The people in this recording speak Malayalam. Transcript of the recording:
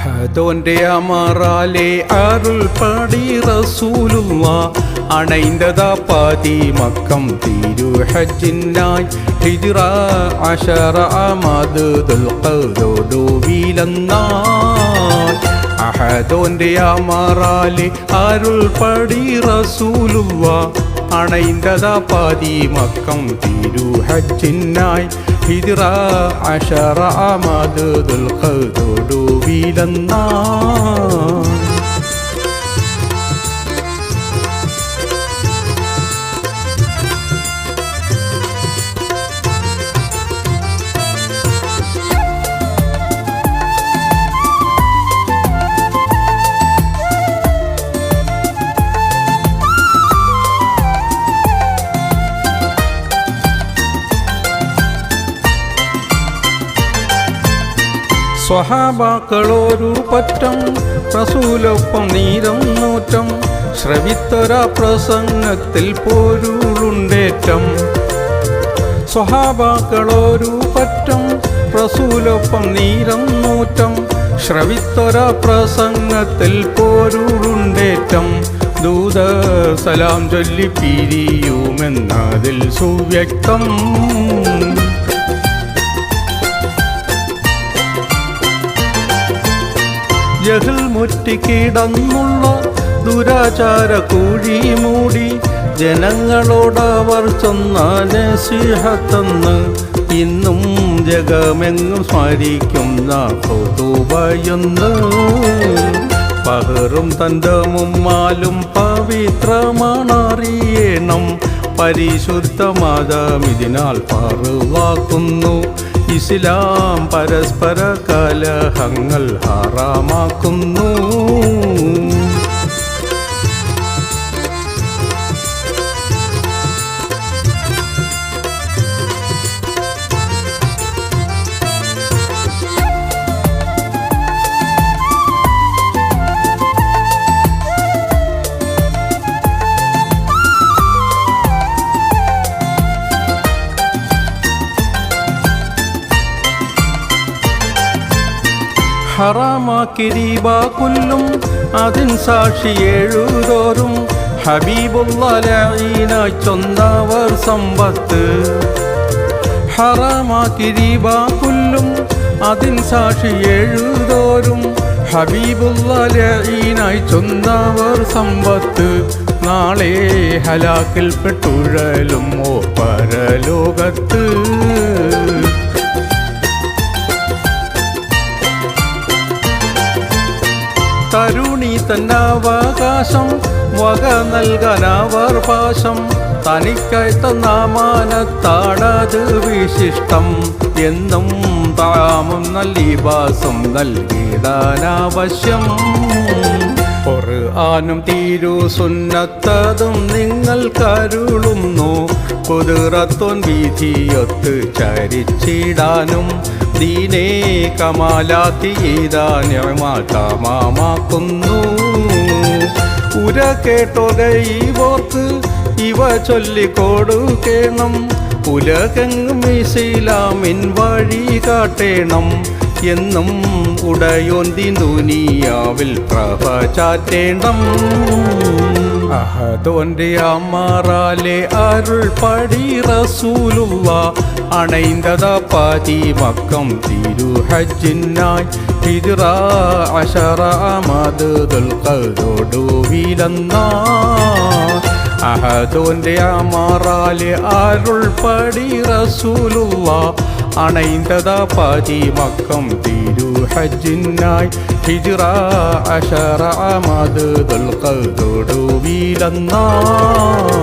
അഹദോന്റെ അമറാലെ അരുൾ പടി റസൂലുള്ള. അണൈന്തതാ പാതി മക്കം തീരു ഹജ്ജിനായി. ഹിജ്റ അഷറ അമദ് ദുൽഖദോടു വീലന്നായി. അഹദോന്റെ അമറാലെ അരുൾ പടി റസൂലുള്ള. അണൈന്തതാ പാതി മക്കം തിരു ഹജ്ജിനായി ഹിജ്റ അശറ അമദ് ദുൽഖദോടു വീലന്നായി സ്വഹാബാക്കളൊരു പറ്റം റസൂലൊപ്പം നീരം നൂറ്റം ശ്രവിത്തൊര പ്രസംഗത്തിൽ പോരുളുണ്ടേറ്റം. സ്വഹാബാക്കളോരു പറ്റം റസൂലൊപ്പം നീരം നൂറ്റം ശ്രവിത്തൊര പ്രസംഗത്തിൽ പോരുളുണ്ടേറ്റം. ദൂത സലാം ചൊല്ലി പിരിയുമെന്നതിൽ സുവ്യക്തം. ജഹിൽ മുറ്റിക്കിടന്നുള്ള ദുരാചാര കൂടി മൂടി ജനങ്ങളോടവർ ചെന്നാൽ നസിഹത്തെന്ന് ഇന്നും ജഗമെങ്ങും സ്മരിക്കുന്ന പൊതുവയൊന്ന് പഹറും തന്റെ മുമ്മാലും പവിത്രമാണറിയണം. പരിശുദ്ധ മാതാം ഇതിനാൽ പറുവാക്കുന്നു ഇസ്ലാം പരസ്പര കലഹങ്ങൾ ഹാറാമാക്കുന്നു. ഹറാമാക്കി ദീപ കൊല്ലും അതിൻ സാക്ഷി എഴുതോറും ഹബീബുള്ളീനായി ചൊന്നവർ സമ്പത്ത്. ഹറാമാക്കി ദീപ കൊല്ലും അതിൻ സാക്ഷി എഴുതോറും ഹബീബുള്ളീനായി ചൊന്നവർ സമ്പത്ത്. നാളെ ഹലാക്കിൽ പെട്ടുഴലും ഓ പരലോകത്ത്. തന്നവകാശം വക നൽകാനാവർ പാശം. തനിക്കായി തന്നാമാനത്താടത് വിശിഷ്ടം. എന്നും താമും നൽകിവാസം നൽകിടാനാവശ്യം. ഖുർആനും തീരു സുന്നത്തതും നിങ്ങൾ കരുളുന്നു. കുതിറത്തോൻ വീതിയൊത്ത് ചരിച്ചിടാനും. ദീനേ കമാലാത്തി ഈതാന്യമാക്കുന്നു ഉര കേട്ടോകൈവോർക്ക് ഇവ ചൊല്ലിക്കൊടുക്കേണം ഉലകെങ്ങും ഇസ്ലാമിൻ വഴി കാട്ടേണം. എന്നും ഉടയോന്തി ദുനിയാവിൽ പ്രഭ ചാറ്റേണം. അഹദോന്റെ അമാറാലെ അരുൾ പടി റസൂലുള്ള അണൈന്തത പാതി മക്കം തിരു ഹജ്ജിനായി. ഹിജ്റ അശറ അരുൾ പടി റസൂലുള്ള അണൈന്തത പാതി മക്കം തിരു ഹജ്ജിനായി. ഹിജ്റ അശറ അമദ് 山啊